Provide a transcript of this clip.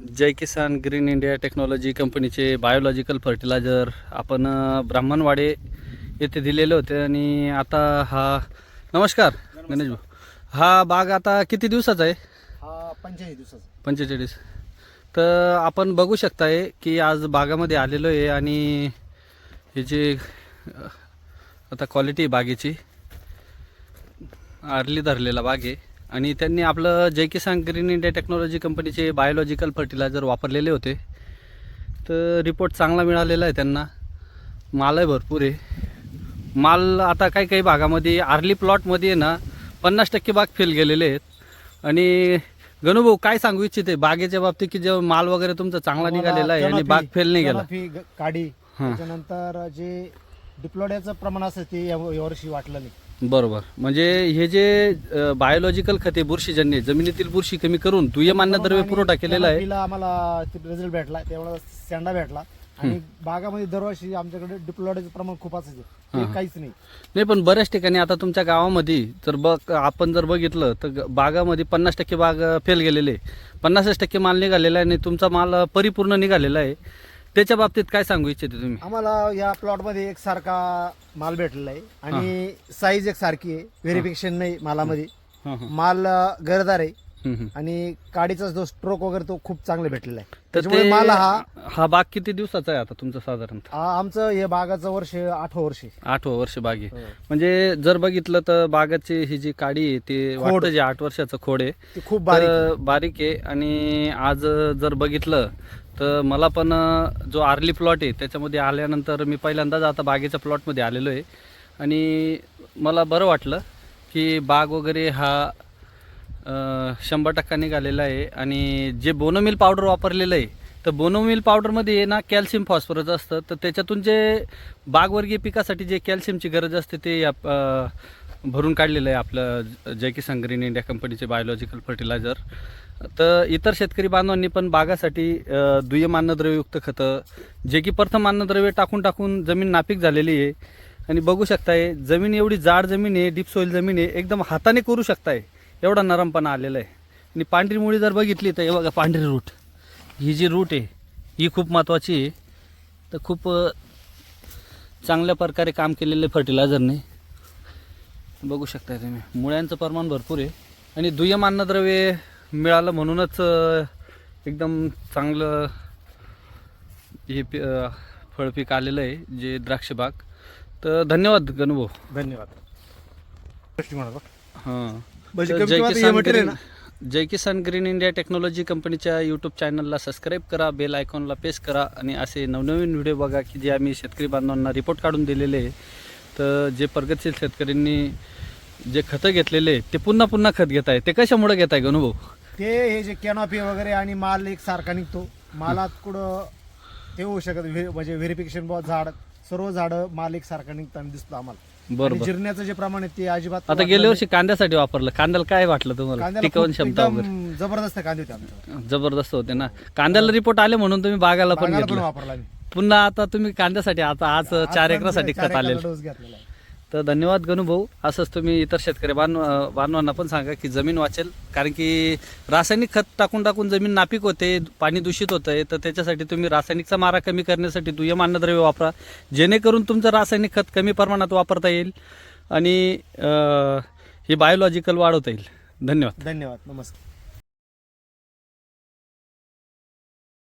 Jai Kisan green India technology कंपनीचे biological fertiliser आपण ब्राह्मणवाडे येथे दिलेले होते आणि आता हा नमस्कार गणेश भाऊ हा बाग आता किती दिवसाचा आहे? हा पंचेचाळीस दिवसाचा. पंचेचाळीस. तर आपण बघू शकताय की आज बागामध्ये आलेलो आहे आणि हे जे आता क्वालिटी बागेची आरली धरलेला बाग आहे. आणि त्यांनी आपलं Jai Kisan green India technology कंपनीचे बायोलॉजिकल फर्टिलायझर वापरलेले होते. तर रिपोर्ट चांगला मिळालेला आहे त्यांना. मालही भरपूर आहे. माल आता काही काही भागामध्ये आर्ली प्लॉटमध्ये आहे ना पन्नास टक्के बाग फेल गेलेले आहेत. आणि गणूभाऊ काय सांगू इच्छिते? बागेच्या बाबतीत की जेव्हा माल वगैरे तुमचा चांगला निघालेला आहे आणि बाग फेल नाही गेला. हा. त्याच्यानंतर जे डिप्लोड्याचं प्रमाण असं ते या- यावर्षी वाटलं नाही. बरोबर. म्हणजे हे जे बायोलॉजिकल खते बुरशीजन्य जमिनीतील बुरशी कमी करून दुय्यम अन्नद्रव्य पुरवठा केलेला आहे. त्याला आम्हाला रिझल्ट भेटला तेवढा सेंडा भेटला. आणि बागामध्ये दरवर्षी आमच्याकडे डिप्लोड्याचं प्रमाण खूप असायचं. ते काहीच नाही. नाही पण बऱ्याच ठिकाणी आता तुमच्या गावामध्ये जर बघ आपण जर बघितलं तर ग- बागामध्ये पन्नास टक्के बाग फेल गेलेले. पन्नासच टक्के माल निघालेला आहे आणि तुमचा माल परिपूर्ण निघालेला आहे. त्याच्या बाबतीत काय सांगू इच्छिते तुम्ही? आम्हाला या प्लॉटमध्ये एक सारखा माल भेटलेला आहे. आणि साईज एक सारखी आहे. व्हेरिफिकेशन नाही मालामध्ये. हां हां. माल अं, गरदार आहे. आणि काडीचा जो स्ट्रोक वगैरे तो खूप चांगला भेटलेला आहे त्याच्यामुळे माल हा हा बाग किती दिवसाचा आहे आता तुमचा साधारणतः आ- आमचं हे बागाचं वर्ष आठवं वर्ष आहे. आठवं वर्ष बाग आहे हो. म्हणजे जर बघितलं तर बागाची ही जी काडी आहे ते खोड. वाटतं जे आठ वर्षाचं खोड आहे ते खूप बारीक आहे. तर बारीक आहे आणि आज जर बघितलं तर मला पण जो आर्ली प्लॉट आहे त्याच्यामध्ये आल्यानंतर मी पहिल्यांदाच आता बागेच्या प्लॉटमध्ये आलेलो आहे आणि मला बरं वाटलं की बाग वगैरे हा शंभर टक्का निघालेला आहे. आणि जे बोनोमिल पावडर वापरलेलं आहे तर बोनोमिल पावडरमध्ये आहे ना कॅल्शियम फॉस्फरस असतं. तर त्याच्यातून जे बागवर्गीय पिकासाठी जे कॅल्शियमची गरज असते ते या भरून काढलेलं आहे आपलं जय संग्रीन इंडिया कंपनीचे बायोलॉजिकल फर्टिलायझर तर इतर शेतकरी बांधवांनी पण बागासाठी दुय्यम अन्नद्रव्ययुक्त खतं जे की प्रथम अन्नद्रव्य टाकून टाकून जमीन नापीक झालेली आहे. आणि बघू शकताय जमीन एवढी जाड जमीन आहे डीप सोईल जमीन आहे एकदम हाताने करू शकताय. एवढा नरमपणा आलेला आहे. आणि पांढरी मुळी जर बघितली तर हे बघा पांढरी रूट. ही जी रूट आहे ही खूप महत्त्वाची आहे. तर खूप चांगल्या प्रकारे काम केलेलं आहे फर्टिलायझरने बघू शकताय तुम्ही मुळ्यांचं प्रमाण भरपूर आहे. आणि दुय्यम अन्नद्रव्य मिळालं म्हणूनच एकदम चांगलं हे पी फळपीक आलेलं आहे जे द्राक्ष बाग. तर धन्यवाद गणभाऊ धन्यवाद. हां. म्हणजे तर कमी जय किंमत किसान green Jai Kisan green India technology कंपनीच्या यूट्यूब चॅनलला सबस्क्राईब करा बेल आयकॉनला प्रेस करा आणि असे नवनवीन व्हिडिओ बघा की जे आम्ही शेतकरी बांधवांना रिपोर्ट काढून दिलेले आहे. तर जे प्रगतशील शेतकऱ्यांनी जे खतं घेतलेले आहे, ते पुन्हा पुन्हा खत घेत आहे ते कशामुळे घेत आहे गणुभाऊ ते हे जे कॅनॉपी वगैरे आणि माल एक सारखा निघतो. मालात कुठं ते होऊ शकत व्हे- म्हणजे व्हेरिफिकेशन बुवा झाड सर्व झाड माल एक सारखा निघताना दिसतो आम्हाला. आणि बरोबर. जिरण्याचं जे प्रमाण आहे ते अजिबात आता वाटलं गेल्या वर्षी कांद्यासाठी वापरलं. कांद्याला काय वाटलं नाही. तुम्हाला? कांद्याला खूप क्षमता वगैरे. जबरदस्त कांदे होते जबरदस्त होते ना. कांद्याला रिपोर्ट आले म्हणून तुम्ही बागाला पण बागाला पण घेतलं. वापरला पुन्हा आता तुम्ही कांद्यासाठी आता आज चार एकरासाठी खत आलेलं. डोस घेतलेला आहे. तर धन्यवाद गणू भाऊ. असंच तुम्ही इतर शेतकरी बान बांधवांना पण सांगा की जमीन वाचेल. कारण की रासायनिक खत टाकून टाकून जमीन नापीक होते पाणी दूषित होतं आहे तर त्याच्यासाठी तुम्ही रासायनिकचा मारा कमी करण्यासाठी दुय्यम अन्नद्रव्य वापरा. जेणेकरून तुमचं रासायनिक खत कमी प्रमाणात वापरता येईल आणि ही हे बायोलॉजिकल वाढवता येईल. धन्यवाद. धन्यवाद. नमस्कार.